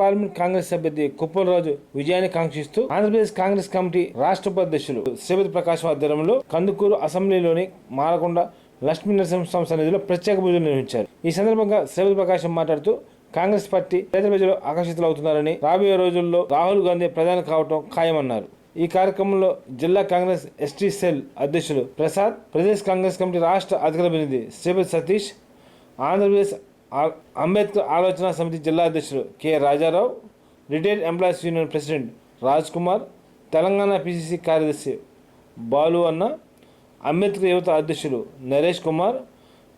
Parliament Congress అభ్యర్థి కుప్పలరాజు విజయాన్ని కాంక్షిస్తూ Andhra Pradesh Congress committee రాష్ట్ర ఉపాధ్యక్షులు శ్రీపతి ప్రకాశం ఆధ్వర్యంలో కందుకూరు అసెంబ్లీలోని మారకొండ లక్ష్మీ నరసింహస్వామి సన్నిధిలో ప్రత్యేక పూజలు నిర్వహించారు. ఈ సందర్భంగా శ్రీపతి ప్రకాశం మాట్లాడుతూ కాంగ్రెస్ పార్టీ పేద ప్రజలు ఆకర్షితులవుతున్నారని రాబోయే రోజుల్లో రాహుల్ గాంధీ ప్రధాని కావటం ఖాయమన్నారు. ఈ కార్యక్రమంలో జిల్లా కాంగ్రెస్ ఎస్టీ సెల్ అధ్యక్షులు ప్రసాద్ ప్రదేశ్ కాంగ్రెస్ కమిటీ రాష్ట్ర అధికార ప్రతినిధి శ్రీపతి సతీష్ ఆంధ్రప్రదేశ్ అంబేద్కర్ ఆలోచన సమితి జిల్లా అధ్యక్షులు K Rajarao retail employees union president Raj Kumar Telangana PCC కార్యదర్శి బాలు అన్న అంబేద్కర్ యువత అధ్యక్షులు Naresh Kumar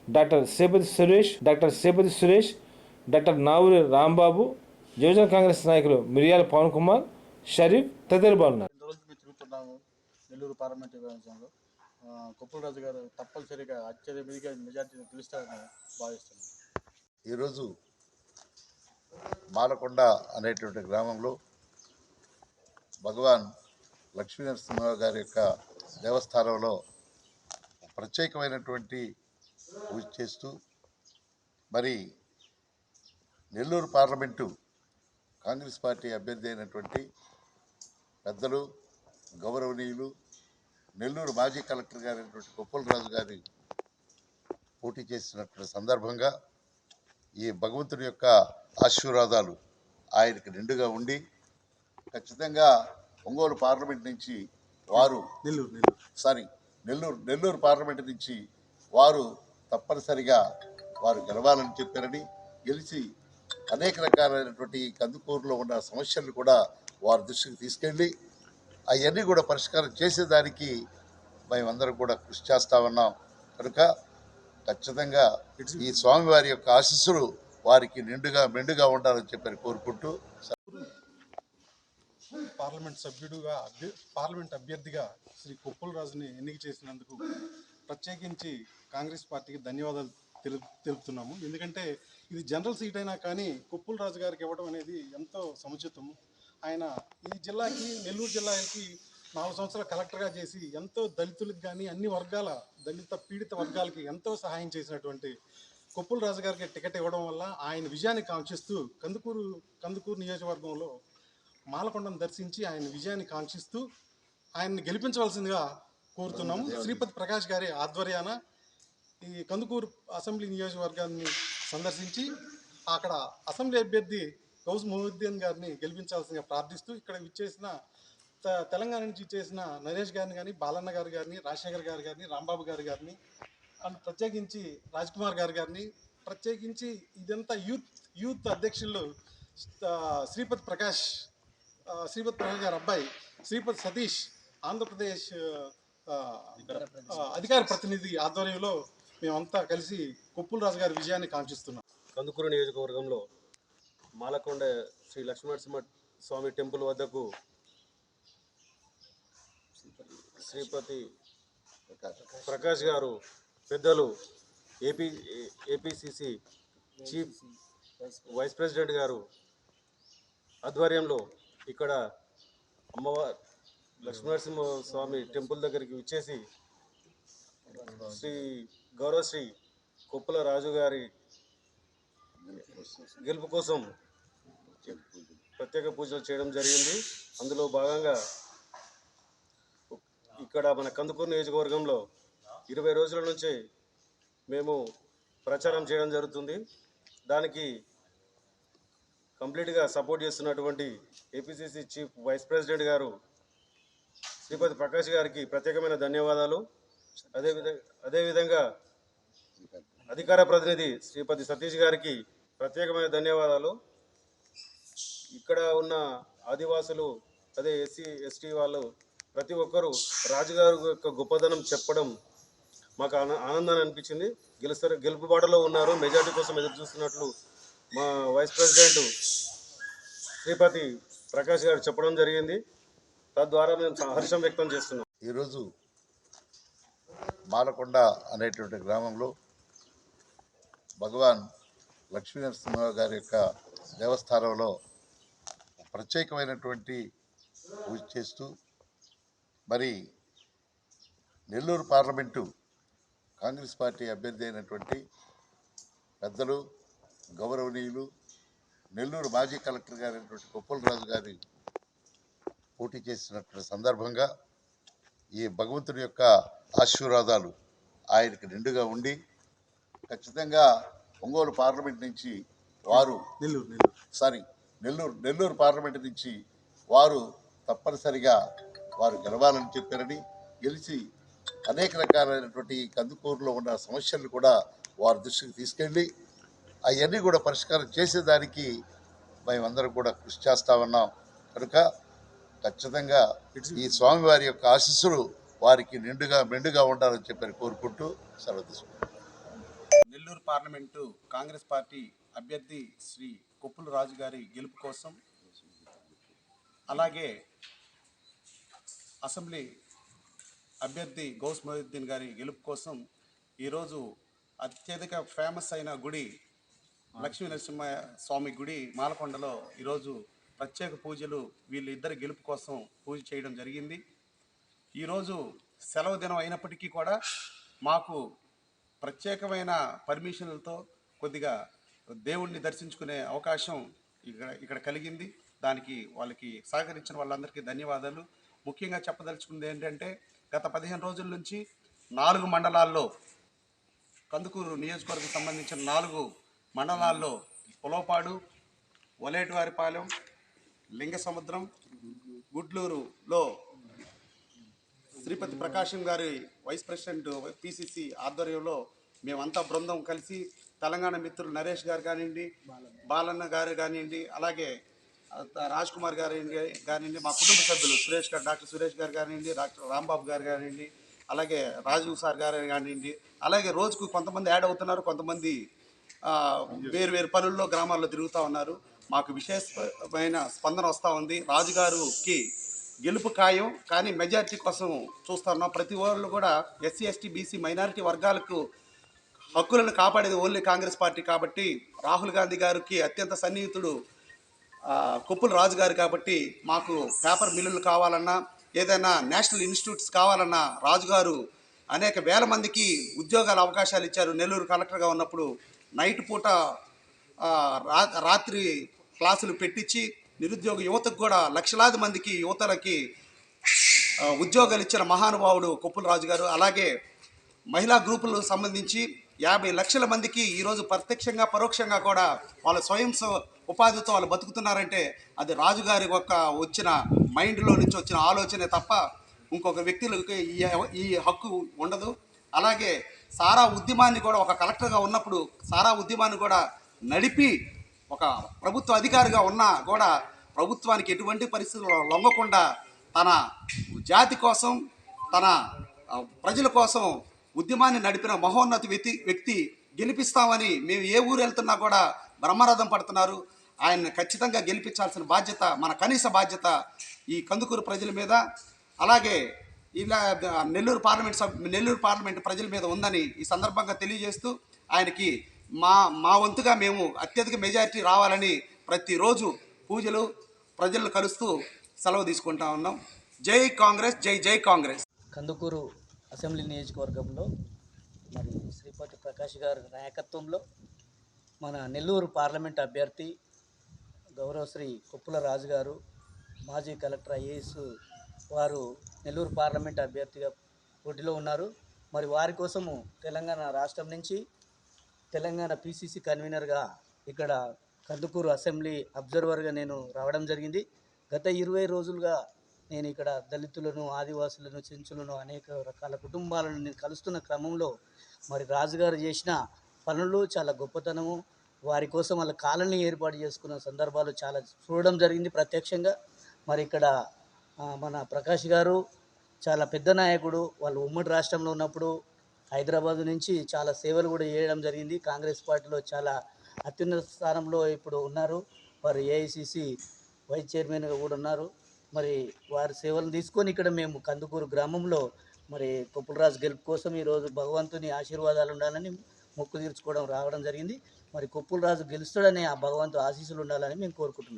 doctor Sepathi Suresh doctor Sepathi Suresh doctor Navuri Rambabu యువజన కాంగ్రెస్ నాయకులు మిరియాల పవన్ కుమార్ షరీఫ్ తదితరులు బాగున్నారు నెల్లూరు పార్లమెంట్ విభాగంలో కొప్పులరాజు గారు తప్పనిసరిగా అత్యధిక మెజార్టీని పిలుస్తారని భావిస్తున్నాను ఈరోజు మాలకొండ అనేటువంటి గ్రామంలో భగవాన్ లక్ష్మీనరసింహరావు గారి యొక్క దేవస్థానంలో ప్రత్యేకమైనటువంటి పూజ చేస్తూ మరి నెల్లూరు పార్లమెంటు కాంగ్రెస్ పార్టీ అభ్యర్థి అయినటువంటి పెద్దలు గౌరవనీయులు నెల్లూరు మాజీ కలెక్టర్ గారైనటువంటి కొప్పులరాజు గారి పోటీ చేసినటువంటి సందర్భంగా ఈ భగవంతుని యొక్క ఆశీర్వాదాలు ఆయనకు నిండుగా ఉండి ఖచ్చితంగా ఒంగోలు పార్లమెంట్ నుంచి వారు నెల్లూరు నెల్లూరు. సారీ నెల్లూరు నెల్లూరు పార్లమెంట్ నుంచి వారు తప్పనిసరిగా వారు గెలవాలని చెప్పారని గెలిచి అనేక రకాలైనటువంటి కందుకూరులో ఉన్న సమస్యలను కూడా వారి దృష్టికి తీసుకెళ్ళి అవన్నీ కూడా పరిష్కారం చేసేదానికి మేమందరం కూడా కృషి చేస్తా ఉన్నాం. కనుక ఖచ్చితంగా ఈ స్వామివారి యొక్క ఆశీస్సులు వారికి నిండుగా మెండుగా ఉండాలని చెప్పని కోరుకుంటూ పార్లమెంట్ సభ్యుడుగా పార్లమెంట్ అభ్యర్థిగా శ్రీ కొప్పుల రాజుని ఎన్నిక చేసినందుకు ప్రత్యేకించి కాంగ్రెస్ పార్టీకి ధన్యవాదాలు తెలు తెలుపుతున్నాము. ఎందుకంటే ఇది జనరల్ సీట్ అయినా కానీ కొప్పుల రాజు గారికి ఇవ్వడం అనేది ఎంతో సముచితము. ఆయన ఈ జిల్లాకి నెల్లూరు జిల్లాకి నాలుగు సంవత్సరాలు కలెక్టర్గా చేసి ఎంతో దళితులకు కానీ అన్ని వర్గాల దళిత పీడిత వర్గాలకి ఎంతో సహాయం చేసినటువంటి కొప్పుల రాజు గారికి టికెట్ ఇవ్వడం వల్ల ఆయన విజయాన్ని కాంక్షిస్తూ కందుకూరు కందుకూరు నియోజకవర్గంలో మాలకొండను దర్శించి ఆయన విజయాన్ని కాంక్షిస్తూ ఆయన్ని గెలిపించవలసిందిగా కోరుతున్నాము శ్రీపతి ప్రకాష్ గారి ఆధ్వర్యాన ఈ కందుకూరు అసెంబ్లీ నియోజకవర్గాన్ని సందర్శించి అక్కడ అసెంబ్లీ అభ్యర్థి గౌస్ మొహుద్దీన్ గారిని గెలిపించాల్సిందిగా ప్రార్థిస్తూ ఇక్కడ విచ్చేసిన తెలంగాణ నుంచి ఇచ్చేసిన నరేష్ గారిని కానీ బాలన్న గారు గారిని రాజశేఖర్ గారు గారిని రాంబాబు గారు గారిని అండ్ ప్రత్యేకించి రాజ్ కుమార్ గారిని ప్రత్యేకించి ఇదంతా యూత్ యూత్ అధ్యక్షులు శ్రీపతి ప్రకాష్ శ్రీపతి ప్రకాష్ గారి అబ్బాయి శ్రీపతి సతీష్ ఆంధ్రప్రదేశ్ అధికార ప్రతినిధి ఆధ్వర్యంలో మేమంతా కలిసి కొప్పుల రాజు గారి విజయాన్ని కాంక్షిస్తున్నాం. కందుకూరు నియోజకవర్గంలో మాలకొండ శ్రీ లక్ష్మీనరసింహ స్వామి టెంపుల్ వద్దకు శ్రీపతి ప్రకాష్ గారు పెద్దలు AP APCC chief vice president గారు ఆధ్వర్యంలో ఇక్కడ అమ్మవారి లక్ష్మీనరసింహ స్వామి టెంపుల్ దగ్గరికి విచ్చేసి శ్రీ గౌరవశ్రీ కుప్పల రాజు గారి గెలుపు కోసం ప్రత్యేక పూజలు చేయడం జరిగింది. అందులో భాగంగా ఇక్కడ మన కందుకూరు నియోజకవర్గంలో ఇరవై రోజుల నుంచి మేము ప్రచారం చేయడం జరుగుతుంది. దానికి కంప్లీట్గా సపోర్ట్ చేస్తున్నటువంటి ఏపీసీసీ చీఫ్ వైస్ ప్రెసిడెంట్ గారు శ్రీపతి ప్రకాష్ గారికి ప్రత్యేకమైన ధన్యవాదాలు. అదేవిధంగా అదేవిధంగా అధికార ప్రతినిధి శ్రీపతి సతీష్ గారికి ప్రత్యేకమైన ధన్యవాదాలు. ఇక్కడ ఉన్న ఆదివాసులు అదే ఎస్సీ ఎస్టీ వాళ్ళు ప్రతి ఒక్కరూ రాజుగారు యొక్క గొప్పదనం చెప్పడం మాకు ఆనందాన్ని అనిపించింది. గెలుస్తారు గెలుపు బాటలో ఉన్నారు. మెజార్టీ కోసం ఎదురు చూస్తున్నట్లు మా వైస్ ప్రెసిడెంట్ శ్రీపతి ప్రకాష్ గారు చెప్పడం జరిగింది. తద్వారా మేము హర్షం వ్యక్తం చేస్తున్నాం. ఈరోజు మాలకొండ అనేటువంటి గ్రామంలో భగవాన్ లక్ష్మీ నరసింహ గారి యొక్క దేవస్థానంలో ప్రత్యేకమైనటువంటి పూజ చేస్తూ మరి నెల్లూరు పార్లమెంటు కాంగ్రెస్ పార్టీ అభ్యర్థి అయినటువంటి పెద్దలు గౌరవనీయులు నెల్లూరు మాజీ కలెక్టర్ గారైనటువంటి కొప్పుల రాజు గారి పోటీ చేసినటువంటి సందర్భంగా ఈ భగవంతుడి యొక్క ఆశీర్వాదాలు ఆయనకి నిండుగా ఉండి ఖచ్చితంగా ఒంగోలు పార్లమెంట్ నుంచి వారు నెల్లూరు నెల్లూరు. సారీ నెల్లూరు నెల్లూరు పార్లమెంట్ నుంచి వారు తప్పనిసరిగా వారు గెలవాలని చెప్పారని గెలిచి అనేక రకాలైనటువంటి కందుకూరులో ఉన్న సమస్యలను కూడా వారి దృష్టికి తీసుకెళ్ళి అవన్నీ కూడా పరిష్కారం చేసేదానికి మేమందరం కూడా కృషి చేస్తా ఉన్నాం. కనుక ఖచ్చితంగా ఈ స్వామివారి యొక్క ఆశీస్సులు వారికి నిండుగా మెండుగా ఉండాలని చెప్పని కోరుకుంటూ సెలవు తీసుకుంటాం నెల్లూరు పార్లమెంటు కాంగ్రెస్ పార్టీ అభ్యర్థి శ్రీ కొప్పుల రాజు గారి గెలుపు కోసం అలాగే అసెంబ్లీ అభ్యర్థి గౌస్ మొహిద్దీన్ గారి గెలుపు కోసం ఈరోజు అత్యధిక ఫేమస్ అయిన గుడి లక్ష్మీ నరసింహ స్వామి గుడి మాలకొండలో ఈరోజు ప్రత్యేక పూజలు వీళ్ళిద్దరి గెలుపు కోసం పూజ చేయడం జరిగింది. ఈరోజు సెలవు దినం అయినప్పటికీ కూడా మాకు ప్రత్యేకమైన పర్మిషన్లతో కొద్దిగా దేవుణ్ణి దర్శించుకునే అవకాశం ఇక్కడ ఇక్కడ కలిగింది. దానికి వాళ్ళకి సహకరించిన వాళ్ళందరికీ ధన్యవాదాలు. ముఖ్యంగా చెప్పదలుచుకుంది ఏంటంటే గత పదిహేను రోజుల నుంచి నాలుగు మండలాల్లో కందుకూరు నియోజకవర్గం సంబంధించిన నాలుగు మండలాల్లో పొలవపాడు ఒలేటివారిపాలెం లింగసముద్రం గుడ్లూరులో శ్రీపతి ప్రకాశం గారి వైస్ ప్రెసిడెంట్ పిసిసి ఆధ్వర్యంలో మేమంతా బృందం కలిసి తెలంగాణ మిత్రులు నరేష్ గారు కానివ్వండి బాలన్న గారు కానివ్వండి అలాగే రాజ్ కుమార్ గారి కానివ్వండి మా కుటుంబ సభ్యులు సురేష్ గారు డాక్టర్ సురేష్ గారు కానివ్వండి డాక్టర్ రాంబాబు గారు కానివ్వండి అలాగే రాజు సార్ గారు కానివ్వండి అలాగే రోజుకు కొంతమంది యాడ్ అవుతున్నారు కొంతమంది వేరు వేరు పనుల్లో గ్రామాల్లో తిరుగుతూ ఉన్నారు. మాకు విశేషమైన స్పందన వస్తూ ఉంది. రాజుగారుకి గెలుపు ఖాయం కానీ మెజారిటీ కోసం చూస్తా ఉన్నాం. ప్రతి వాళ్ళు కూడా ఎస్సీ ఎస్టీ బీసీ మైనారిటీ వర్గాలకు హక్కులను కాపాడేది ఓన్లీ కాంగ్రెస్ పార్టీ కాబట్టి రాహుల్ గాంధీ గారికి అత్యంత సన్నిహితుడు కొప్పుల రాజు గారు కాబట్టి మాకు పేపర్ మిల్లులు కావాలన్నా ఏదైనా నేషనల్ ఇన్స్టిట్యూట్స్ కావాలన్నా రాజుగారు అనేక వేల మందికి ఉద్యోగాల అవకాశాలు ఇచ్చారు. నెల్లూరు కలెక్టర్గా ఉన్నప్పుడు నైట్ పూట రా రాత్రి క్లాసులు పెట్టించి నిరుద్యోగ యువతకు కూడా లక్షలాది మందికి యువతలకి ఉద్యోగాలు ఇచ్చిన మహానుభావుడు కొప్పుల రాజు గారు. అలాగే మహిళా గ్రూపులకు సంబంధించి యాభై లక్షల మందికి ఈరోజు ప్రత్యక్షంగా పరోక్షంగా కూడా వాళ్ళ స్వయం ఉపాధితో వాళ్ళు బతుకుతున్నారంటే అది రాజుగారి ఒక వచ్చిన మైండ్లో నుంచి వచ్చిన ఆలోచనే తప్ప ఇంకొక వ్యక్తులకి ఈ ఈ హక్కు ఉండదు. అలాగే సారా ఉద్యమాన్ని కూడా ఒక కలెక్టర్గా ఉన్నప్పుడు సారా ఉద్యమాన్ని కూడా నడిపి ఒక ప్రభుత్వ అధికారిగా ఉన్నా కూడా ప్రభుత్వానికి ఎటువంటి పరిస్థితుల్లో లొంగకుండా తన జాతి కోసం తన ప్రజల కోసం ఉద్యమాన్ని నడిపిన మహోన్నత వ్యక్తి వ్యక్తి గెలిపిస్తామని మేము ఏ ఊరు వెళ్తున్నా కూడా బ్రహ్మరథం పడుతున్నారు. ఆయన్ని ఖచ్చితంగా గెలిపించాల్సిన బాధ్యత మన కనీస బాధ్యత ఈ కందుకూరు ప్రజల మీద. అలాగే ఇలా నెల్లూరు పార్లమెంట్ సబ్ నెల్లూరు పార్లమెంట్ ప్రజల మీద ఉందని ఈ సందర్భంగా తెలియజేస్తూ ఆయనకి మా మా వంతుగా మేము అత్యధిక మెజారిటీ రావాలని ప్రతిరోజు పూజలు ప్రజలను కలుస్తూ సెలవు తీసుకుంటా ఉన్నాం. జై కాంగ్రెస్ జై జై కాంగ్రెస్. కందుకూరు అసెంబ్లీ నియోజకవర్గంలో మరి శ్రీపతి ప్రకాష్ గారి నాయకత్వంలో మన నెల్లూరు పార్లమెంట్ అభ్యర్థి గౌరవశ్రీ కుప్పుల రాజు గారు మాజీ కలెక్టర్ ఐఏఎస్ వారు నెల్లూరు పార్లమెంట్ అభ్యర్థిగా పోటీలో ఉన్నారు. మరి వారి కోసము తెలంగాణ రాష్ట్రం నుంచి తెలంగాణ పిసిసి కన్వీనర్గా ఇక్కడ కందుకూరు అసెంబ్లీ అబ్జర్వర్గా నేను రావడం జరిగింది. గత ఇరవై రోజులుగా నేను ఇక్కడ దళితులను ఆదివాసులను చెంచులను అనేక రకాల కుటుంబాలను నేను కలుస్తున్న క్రమంలో మరి రాజుగారు చేసిన పనులు చాలా గొప్పతనము. వారి కోసం వాళ్ళ కాలనీ ఏర్పాటు చేసుకున్న సందర్భాలు చాలా చూడడం జరిగింది ప్రత్యక్షంగా. మరి ఇక్కడ మన ప్రకాష్ గారు చాలా పెద్ద నాయకుడు. వాళ్ళు ఉమ్మడి రాష్ట్రంలో ఉన్నప్పుడు హైదరాబాద్ నుంచి చాలా సేవలు కూడా చేయడం జరిగింది. కాంగ్రెస్ పార్టీలో చాలా అత్యున్నత స్థానంలో ఇప్పుడు ఉన్నారు. వారు ఏఐసిసి వైస్ చైర్మన్గా కూడా ఉన్నారు. మరి వారి సేవలు తీసుకొని ఇక్కడ మేము కందుకూరు గ్రామంలో మరి కొప్పులరాజు గెలుపు కోసం ఈరోజు భగవంతుని ఆశీర్వాదాలు ఉండాలని మొక్కు తీర్చుకోవడం రావడం జరిగింది. మరి కొప్పులరాజు గెలుస్తాడని ఆ భగవంతు ఆశీస్సులు ఉండాలని మేము కోరుకుంటున్నాం.